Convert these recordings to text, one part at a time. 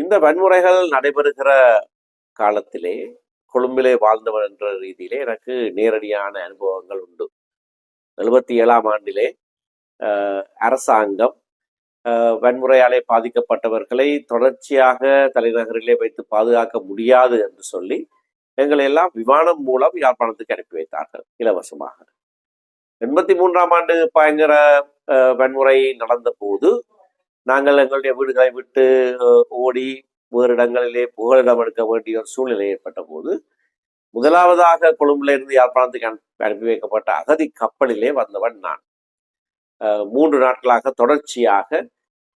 இந்த வன்முறைகள் நடைபெறுகிற காலத்திலே கொழும்பிலே வாழ்ந்தவன் என்ற ரீதியிலே எனக்கு நேரடியான அனுபவங்கள் உண்டு. எழுபத்தி ஏழாம் ஆண்டிலே அரசாங்கம் வன்முறையாலே பாதிக்கப்பட்டவர்களை தொடர்ச்சியாக தலைநகரிலே வைத்து பாதுகாக்க முடியாது என்று சொல்லி எங்களை எல்லாம் விமானம் மூலம் யாழ்ப்பாணத்துக்கு அனுப்பி வைத்தார்கள் இலவசமாக. எண்பத்தி மூன்றாம் ஆண்டு பயங்கர வன்முறை நடந்த போது நாங்கள் எங்களுடைய வீடுகளை விட்டு ஓடி வேறு இடங்களிலே புகலிடம் எடுக்க வேண்டிய ஒரு சூழ்நிலை ஏற்பட்ட போது முதலாவதாக கொழும்புல இருந்து யாழ்ப்பாணத்துக்கு அனுப்பி அனுப்பி வைக்கப்பட்ட அகதி கப்பலிலே வந்தவன் நான். மூன்று நாட்களாக தொடர்ச்சியாக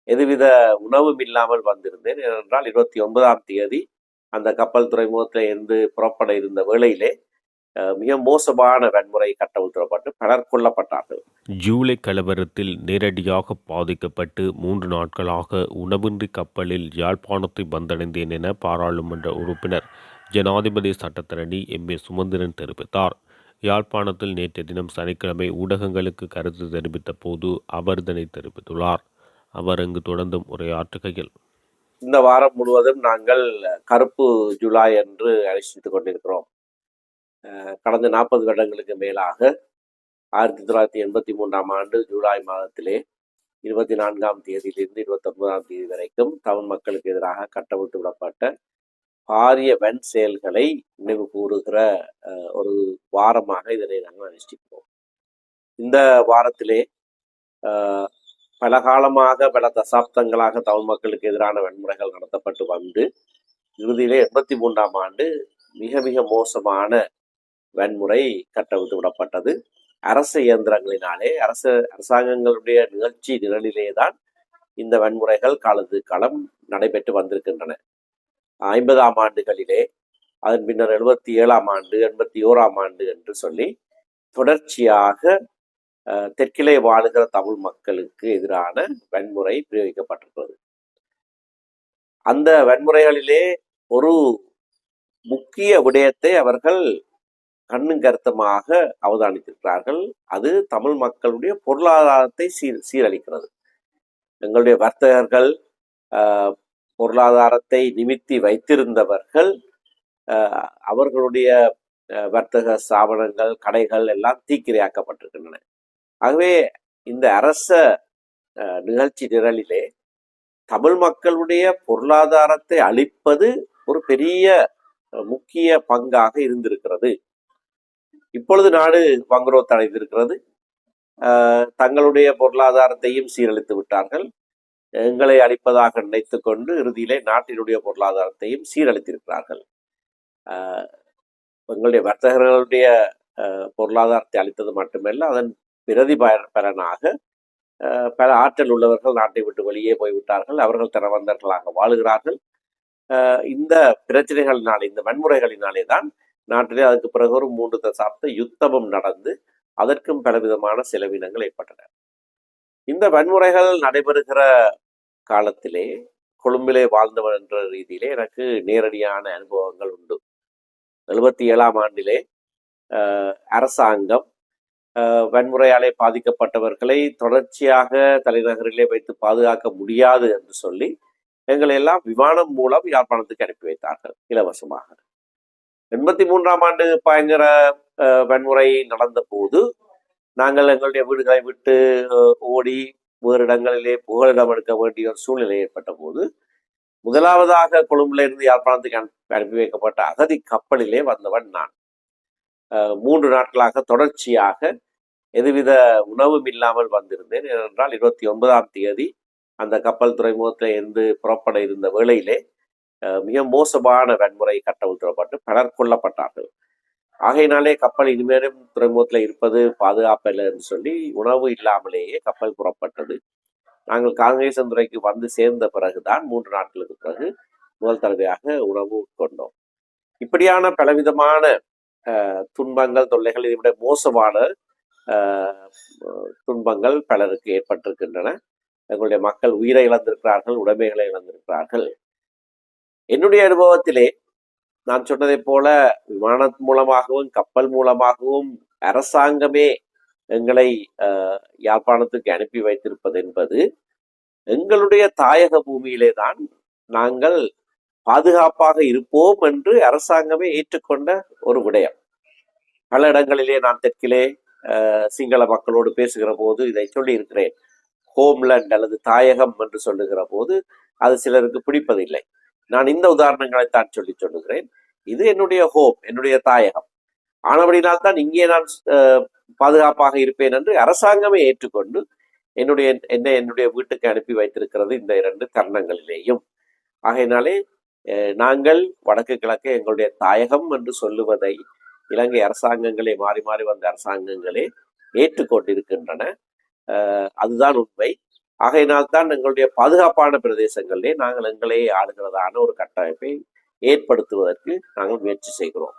எதுவித உணவும் இல்லாமல் வந்திருந்தேன். ஏனென்றால் இருபத்தி ஒன்பதாம் தேதி அந்த கப்பல் துறைமுகத்தில் இருந்து புறப்பட இருந்த வேளையிலே மிக மோசமான வன்முறை கட்டவிழ்த்துறப்பட்டு பலர் கொல்லப்பட்டார்கள் ஜூலை கலவரத்தில் நேரடியாக பாதிக்கப்பட்டு மூன்று நாட்களாக உணவின்றி கப்பலில் யாழ்ப்பாணத்தை வந்தடைந்தேன் என பாராளுமன்ற உறுப்பினர் ஜனாதிபதி சட்டத்தரணி எம். ஏ. சுமந்திரன் தெரிவித்தார். யாழ்ப்பாணத்தில் நேற்றைய தினம் சனிக்கிழமை ஊடகங்களுக்கு கருத்து தெரிவித்த போது அவர் இதனை தெரிவித்துள்ளார். அவர் அங்கு தொடர்ந்தும் உரையாற்றுகையில் இந்த வாரம் முழுவதும் நாங்கள் கருப்பு ஜூலை என்று அனுஷ்டித்துக் கொண்டிருக்கிறோம். கடந்த நாற்பது வருடங்களுக்கு மேலாக ஆயிரத்தி தொள்ளாயிரத்தி எண்பத்தி மூன்றாம் ஆண்டு ஜூலை மாதத்திலே இருபத்தி நான்காம் தேதியிலிருந்து இருபத்தொன்பதாம் தேதி வரைக்கும் தமிழ் மக்களுக்கு எதிராக கட்டவிழ்த்து விடப்பட்ட பாரிய வன் செயல்களை நினைவு கூறுகிற ஒரு வாரமாக இதனை நாங்கள் அனுஷ்டிப்போம். இந்த வாரத்திலே பல காலமாக பல தசாப்தங்களாக தமிழ் மக்களுக்கு எதிரான வன்முறைகள் நடத்தப்பட்டு வந்து இறுதியிலே எண்பத்தி மூன்றாம் ஆண்டு மிக மிக மோசமான வன்முறை கட்டவிழ்த்து விடப்பட்டது. அரசு இயந்திரங்களினாலே அரசு அரசாங்கங்களுடைய நிகழ்ச்சி நிழலிலே தான் இந்த வன்முறைகள் காலத்து காலம் நடைபெற்று வந்திருக்கின்றன. ஐம்பதாம் ஆண்டுகளிலே அதன் பின்னர் எழுபத்தி ஏழாம் ஆண்டு எண்பத்தி ஓராம் ஆண்டு என்று சொல்லி தொடர்ச்சியாக தெற்கிலே வாழுகிற தமிழ் மக்களுக்கு எதிரான வன்முறை பிரயோகிக்கப்பட்டிருக்கிறது. அந்த வன்முறைகளிலே ஒரு முக்கிய விடயத்தை அவர்கள் கண்ணும் கருத்தமாக அவதானித்திருக்கிறார்கள். அது தமிழ் மக்களுடைய பொருளாதாரத்தை சீர் சீரழிக்கிறது. எங்களுடைய வர்த்தகர்கள் ஆஹ், பொருளாதாரத்தை நிமித்தி வைத்திருந்தவர்கள் ஆஹ், அவர்களுடைய வர்த்தக ஸ்தாபனங்கள் கடைகள் எல்லாம் தீக்கிரையாக்கப்பட்டிருக்கின்றன. ஆகவே இந்த அரச நிகழ்ச்சி நிரலிலே தமிழ் மக்களுடைய பொருளாதாரத்தை அழிப்பது ஒரு பெரிய முக்கிய பங்காக இருந்திருக்கிறது. இப்பொழுது நாடு வங்குரோத் அடைந்திருக்கிறது ஆஹ், தங்களுடைய பொருளாதாரத்தையும் சீரழித்து விட்டார்கள். எங்களை அழிப்பதாக நினைத்து கொண்டு இறுதியிலே நாட்டினுடைய பொருளாதாரத்தையும் சீரழித்திருக்கிறார்கள். ஆஹ், எங்களுடைய வர்த்தகர்களுடைய பொருளாதாரத்தை அளித்தது மட்டுமல்ல அதன் பிரதி பலனாக பல ஆற்றல் உள்ளவர்கள் நாட்டை விட்டு வெளியே போய்விட்டார்கள். அவர்கள் தனவந்தர்களாக வாழுகிறார்கள். ஆஹ், இந்த பிரச்சனைகளினாலே இந்த வன்முறைகளினாலே தான் நாட்டிலே அதுக்கு பிறகு ஒரு மூன்று தசாப்த யுத்தமும் நடந்து அதற்கும் பலவிதமான செலவினங்கள் ஏற்பட்டன. இந்த வன்முறைகள் நடைபெறுகிற காலத்திலே கொழும்பிலே வாழ்ந்தவன் என்ற ரீதியிலே எனக்கு நேரடியான அனுபவங்கள் உண்டு. எழுபத்தி ஏழாம் ஆண்டிலே அரசாங்கம் வன்முறையாலே பாதிக்கப்பட்டவர்களை தொடர்ச்சியாக தலைநகரிலே வைத்து பாதுகாக்க முடியாது என்று சொல்லி எங்களை எல்லாம் விமானம் மூலம் யாழ்ப்பாணத்துக்கு அனுப்பி வைத்தார்கள் இலவசமாக. எண்பத்தி மூன்றாம் ஆண்டு பயங்கர அஹ், வன்முறை நடந்த போது நாங்கள் எங்களுடைய வீடுகளை விட்டு ஓடி வேறு இடங்களிலே புகலிடம் எடுக்க வேண்டிய ஒரு சூழ்நிலை ஏற்பட்ட போது முதலாவதாக கொழும்புல இருந்து யாழ்ப்பாணத்துக்கு அனுப்பி வைக்கப்பட்ட அகதி கப்பலிலே வந்தவன் நான். அஹ், மூன்று நாட்களாக தொடர்ச்சியாக எதுவித உணவும் இல்லாமல் வந்திருந்தேன். ஏனென்றால் இருபத்தி ஒன்பதாம் தேதி அந்த கப்பல் துறைமுகத்தில் இருந்து புறப்பட இருந்த வேளையிலே மிக மோசமான வன்முறை கட்டவிழ்த்துறப்பட்டு பலர் கொல்லப்பட்டார்கள். ஆகையினாலே கப்பல் இனிமேலும் துறைமுகத்தில் இருப்பது பாதுகாப்பில்லை என்று சொல்லி உணவு இல்லாமலேயே கப்பல் புறப்பட்டது. நாங்கள் காங்கேசந்துறைக்கு வந்து சேர்ந்த பிறகுதான் மூன்று நாட்களுக்கு பிறகு முதல் தடவையாக உணவு உட்கொண்டோம். இப்படியான பலவிதமான துன்பங்கள் தொல்லைகள் இதை விட மோசமான துன்பங்கள் பலருக்கு ஏற்பட்டிருக்கின்றன. எங்களுடைய மக்கள் உயிரை இழந்திருக்கிறார்கள் உடைமைகளை இழந்திருக்கிறார்கள். என்னுடைய அனுபவத்திலே நான் சொன்னதை போல விமானம் மூலமாகவும் கப்பல் மூலமாகவும் அரசாங்கமே எங்களை யாழ்ப்பாணத்துக்கு அனுப்பி வைத்திருப்பது என்பது எங்களுடைய தாயக பூமியிலே தான் நாங்கள் பாதுகாப்பாக இருப்போம் என்று அரசாங்கமே ஏற்றுக்கொண்ட ஒரு விடயம். பல இடங்களிலே நான் தெற்கிலே சிங்கள மக்களோடு பேசுகிற போது இதை சொல்லியிருக்கிறேன். ஹோம்லேண்ட் அல்லது தாயகம் என்று சொல்லுகிற போது அது சிலருக்கு பிடிப்பதில்லை. நான் இந்த உதாரணங்களை தான் சொல்லி சொல்லுகிறேன். இது என்னுடைய ஹோம் என்னுடைய தாயகம். ஆனபடினால் தான் இங்கே நான் பாதுகாப்பாக இருப்பேன் என்று அரசாங்கமே ஏற்றுக்கொண்டு என்னுடைய என்னை என்னுடைய வீட்டுக்கு அனுப்பி வைத்திருக்கிறது இந்த இரண்டு தருணங்களிலேயும். ஆகையினாலே நாங்கள் வடக்கு கிழக்கு எங்களுடைய தாயகம் என்று சொல்லுவதை இலங்கை அரசாங்கங்களே மாறி மாறி வந்த அரசாங்கங்களே ஏற்றுக்கொண்டிருக்கின்றன. அதுதான் உண்மை. ஆகையினால் தான் எங்களுடைய பாதுகாப்பான பிரதேசங்களிலே நாங்கள் எங்களே ஆளுகிறதான ஒரு கட்டமைப்பை ஏற்படுத்துவதற்கு நாங்கள் முயற்சி செய்கிறோம்.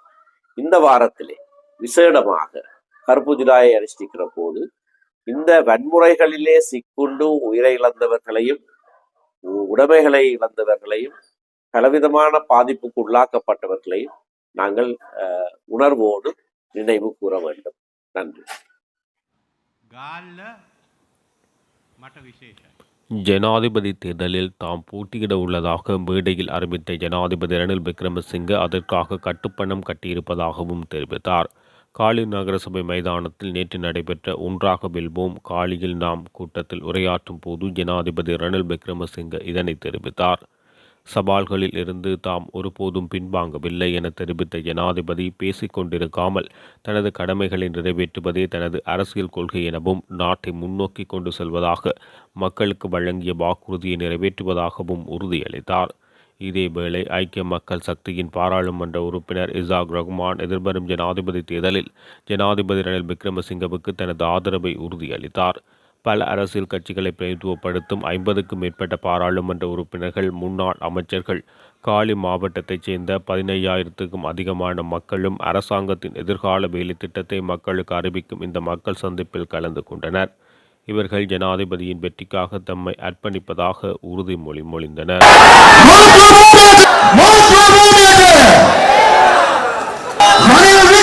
இந்த வாரத்திலே விசேடமாக கருப்பு ஜுலாயை அனுஷ்டிக்கிற போது இந்த வன்முறைகளிலே சிக்குண்டு உயிரை இழந்தவர்களையும் உடைமைகளை இழந்தவர்களையும் பலவிதமான பாதிப்புக்கு உள்ளாக்கப்பட்டவர்களையும் நாங்கள் உணர்வோடு நினைவு கூற வேண்டும். நன்றி. ஜனாதிபதி தேர்தலில் தாம் போட்டியிட உள்ளதாக மேடையில் அறிவித்த ஜனாதிபதி ரணில் விக்ரமசிங்கே அதற்காக கட்டுப்பணம் கட்டியிருப்பதாகவும் தெரிவித்தார். காலி நகரசபை மைதானத்தில் நேற்று நடைபெற்ற ஒன்றாக வெல்வோம். காலியில் நாம் கூட்டத்தில் உரையாற்றும் போது ஜனாதிபதி ரணில் விக்ரமசிங்கே இதனை தெரிவித்தார். சவால்களில் இருந்து தாம் ஒருபோதும் பின்வாங்கவில்லை என தெரிவித்த ஜனாதிபதி பேசிக்கொண்டிருக்காமல் தனது கடமைகளை நிறைவேற்றுவதே தனது அரசியல் கொள்கை எனவும் நாட்டை முன்னோக்கி கொண்டு செல்வதாக மக்களுக்கு வழங்கிய வாக்குறுதியை நிறைவேற்றுவதாகவும் உறுதியளித்தார். இதேவேளை ஐக்கிய மக்கள் சக்தியின் பாராளுமன்ற உறுப்பினர் இசாக் ரஹ்மான் எதிர்வரும் ஜனாதிபதி தேர்தலில் ஜனாதிபதி ரணில் விக்ரமசிங்கவுக்கு தனது ஆதரவை உறுதியளித்தார். பல அரசியல் கட்சிகளை பிரதிநிதித்துவப்படுத்தும் ஐம்பதுக்கும் மேற்பட்ட பாராளுமன்ற உறுப்பினர்கள் முன்னாள் அமைச்சர்கள் காலி மாவட்டத்தைச் சேர்ந்த பதினையாயிரத்துக்கும் அதிகமான மக்களும் அரசாங்கத்தின் எதிர்கால வேலை திட்டத்தை மக்களுக்கு அறிவிக்கும் இந்த மக்கள் சந்திப்பில் கலந்து கொண்டனர். இவர்கள் ஜனாதிபதியின் வெற்றிக்காக தம்மை அர்ப்பணிப்பதாக உறுதிமொழி மொழிந்தனர். மனித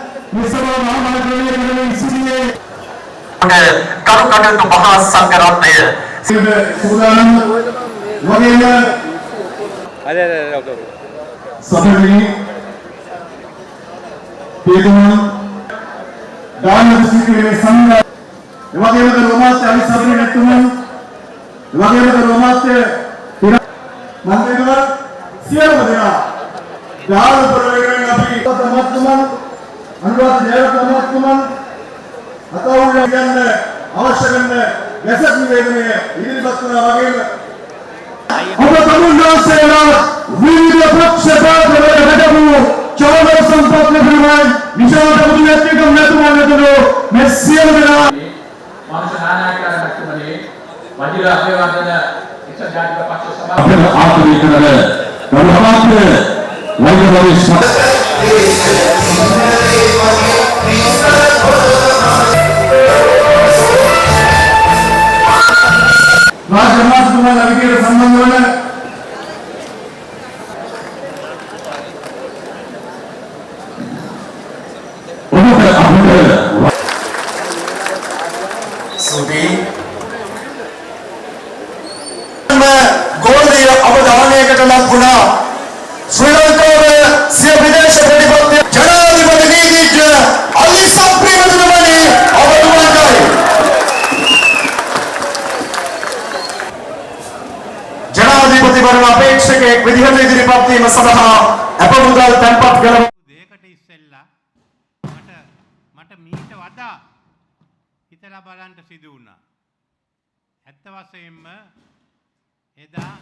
කරු කටයුතු මහා සංඝරත්නය සූදානම් වගේම අද සමරණී පේදුමන දාන සිතිවිලි සංඝ එවගේම රෝමාත්‍ය අවිසබ්‍රේ නැතුමන් එවගේම රෝමාත්‍ය මන්දේතුමා සියලුම දෙනා දාන ප්‍රවේගයෙන් අපි තමත්තුමන් අනුරාධ ජයරත් අමාත්‍යතුමන් අතවුල්ලා ගන්න අවශ්‍ය වෙන ගැසට් නිවේදනය ඉදිරිපත් කරනවා වගේම ඔබ තමුන්නාසේලා විවිධ ප්‍රක්ෂේපාදවල වැඩමු චෝදර සම්පත් ලැබුණා විශාල මුදල් ඇතුළු නැතුමන් ඇතුළු මෙස්සියම වෙනවා මානස නානායකරණතුමනේ වජිර අභිවර්ධන එක්සත් ජාතික පක්ෂ සභාව ආපේ කරන ගෞරවාන්විත වෛද්‍යවරයෙක් ರಾಜಮಾಸ್ ನವಿಕೆಯ ಸಂಬಂಧವನ್ನ ඉදිරිපත් වීම සඳහා අපමුදල් තැන්පත් කළ දෙකට ඉස්සෙල්ලා මට මට මීට වඩා හිතලා බලන්ට සිදු වුණා. ඇත්ත වශයෙන්ම එදා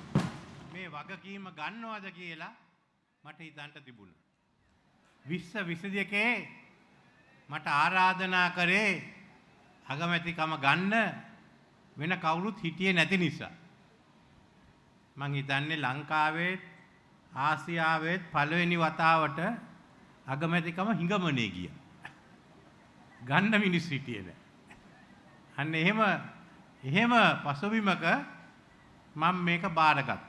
මේ වගකීම ගන්නවද කියලා මට හිතන්ට තිබුණ. විස්ස විසි දෙකේ මට ආරාධනා කරේ අගමැතිකම ගන්න වෙන කවුරුත් හිටියේ නැති නිසා. මං හිතන්නේ ලංකාවේත් ආසියාවේත් පළවෙනි වතාවට අගමැතිකම හිඟමනේ ගිය. ගන්න මිනිස් හිටියේ නෑ. අන්න එහෙම එහෙම පසුබිමක මම මේක බාරගත්තා.